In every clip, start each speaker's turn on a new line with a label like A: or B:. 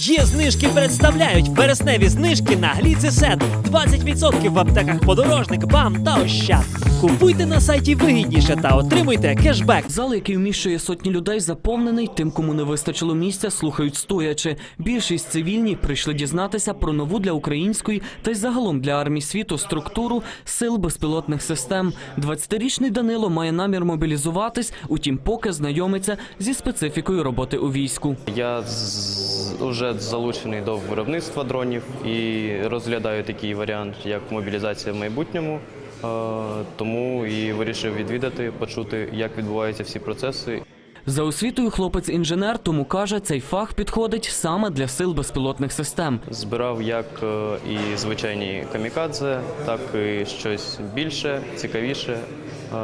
A: Є знижки представляють вересневі знижки на гліцесет. 20% в аптеках подорожник, бам та ощад. Купуйте на сайті вигідніше та отримуйте кешбек.
B: Зал, який вміщує сотні людей, заповнений. Тим, кому не вистачило місця, слухають стоячи. Більшість цивільні прийшли дізнатися про нову для української та й загалом для армій світу структуру сил безпілотних систем. 20-річний Данило має намір мобілізуватись, утім, поки знайомиться зі специфікою роботи у війську.
C: Я вже залучений до виробництва дронів і розглядаю такий варіант, як мобілізація в майбутньому. Е, Тому і вирішив відвідати, почути, як відбуваються всі процеси.
B: За освітою хлопець інженер, тому каже, цей фах підходить саме для сил безпілотних систем.
C: Збирав як е, і звичайні камікадзе, так і щось більше, цікавіше. Е,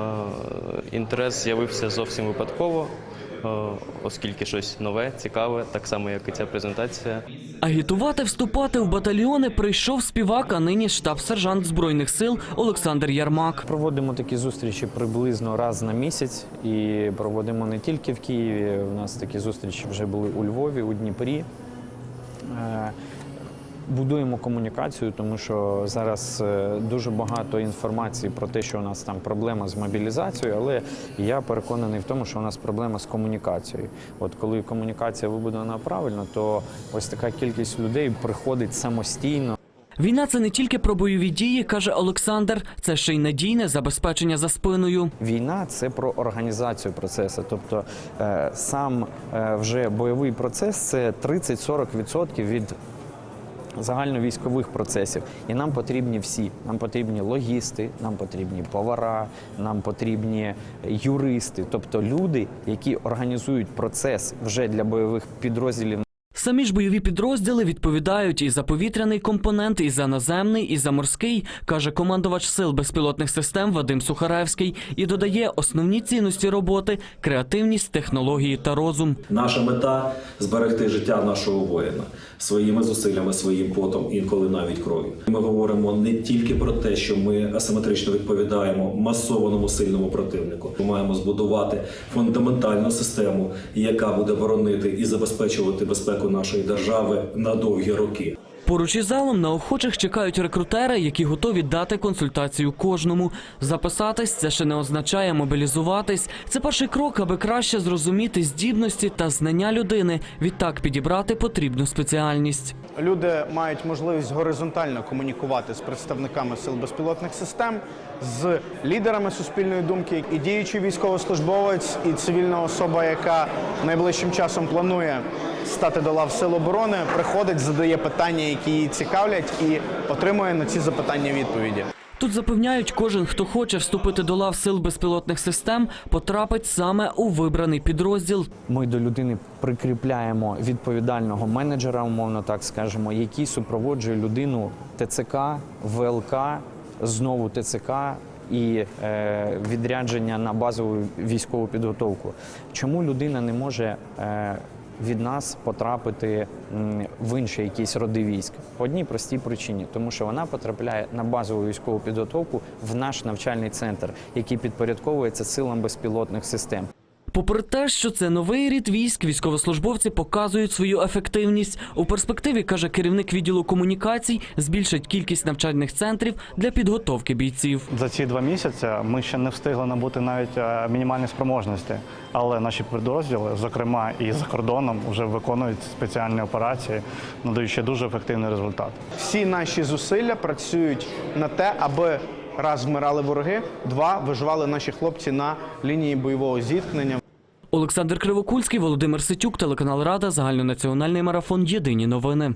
C: Інтерес з'явився зовсім випадково, оскільки щось нове, цікаве, так само як і ця презентація.
B: Агітувати вступати в батальйони прийшов співак, а нині штаб-сержант збройних сил Олександр Ярмак.
D: Проводимо такі зустрічі приблизно раз на місяць і проводимо не тільки в Києві. У нас такі зустрічі вже були у Львові, у Дніпрі. Будуємо комунікацію, тому що зараз е, дуже багато інформації про те, що у нас там проблема з мобілізацією, але я переконаний в тому, що у нас проблема з комунікацією. От коли комунікація вибудована правильно, то ось така кількість людей приходить самостійно.
B: Війна це не тільки про бойові дії, каже Олександр. Це ще й надійне забезпечення за спиною.
D: Війна це про організацію процесу. Тобто е, сам е, вже бойовий процес це 30-40% від загальновійськових процесів. І нам потрібні всі. Нам потрібні логісти, нам потрібні повара, нам потрібні юристи, тобто люди, які організують процес вже для бойових підрозділів
B: Самі ж бойові підрозділи відповідають і за повітряний компонент, і за наземний, і за морський, каже командувач сил безпілотних систем Вадим Сухаревський, і додає основні цінності роботи креативність, технології та розум.
E: Наша мета зберегти життя нашого воїна своїми зусиллями, своїм потом, інколи навіть кров'ю. Ми говоримо не тільки про те, що ми асиметрично відповідаємо масованому сильному противнику. Ми маємо збудувати фундаментальну систему, яка буде боронити і забезпечувати безпеку нашої держави на довгі роки.
B: Поруч із залом на охочих чекають рекрутери, які готові дати консультацію кожному. Записатись це ще не означає мобілізуватись. Це перший крок, аби краще зрозуміти здібності та знання людини. Відтак підібрати потрібну спеціальність.
F: Люди мають можливість горизонтально комунікувати з представниками сил безпілотних систем, з лідерами суспільної думки, і діючий військовослужбовець, і цивільна особа, яка найближчим часом планує стати до лав сил оборони, приходить, задає питання, які її цікавлять, і отримує на ці запитання відповіді.
B: Тут запевняють, кожен, хто хоче вступити до лав сил безпілотних систем, потрапить саме у вибраний підрозділ.
D: Ми до людини прикріпляємо відповідального менеджера, умовно так скажемо, який супроводжує людину ТЦК, ВЛК, знову ТЦК. І е, відрядження на базову військову підготовку. Чому людина не може е, від нас потрапити в інші якісь роди військ? По одній простій причині, тому що вона потрапляє на базову військову підготовку в наш навчальний центр, який підпорядковується силам безпілотних систем.
B: Попри те, що це новий рід військ, військовослужбовці показують свою ефективність. У перспективі каже керівник відділу комунікацій, збільшать кількість навчальних центрів для підготовки бійців.
G: За ці два місяці ми ще не встигли набути навіть е, мінімальні спроможності, але наші підрозділи, зокрема і за кордоном, вже виконують спеціальні операції, надаючи дуже ефективний результат.
F: Всі наші зусилля працюють на те, аби раз вмирали вороги, два виживали наші хлопці на лінії бойового зіткнення.
B: Олександр Кривокульський, Володимир Ситюк, телеканал Рада, загальнонаціональний марафон. Єдині новини.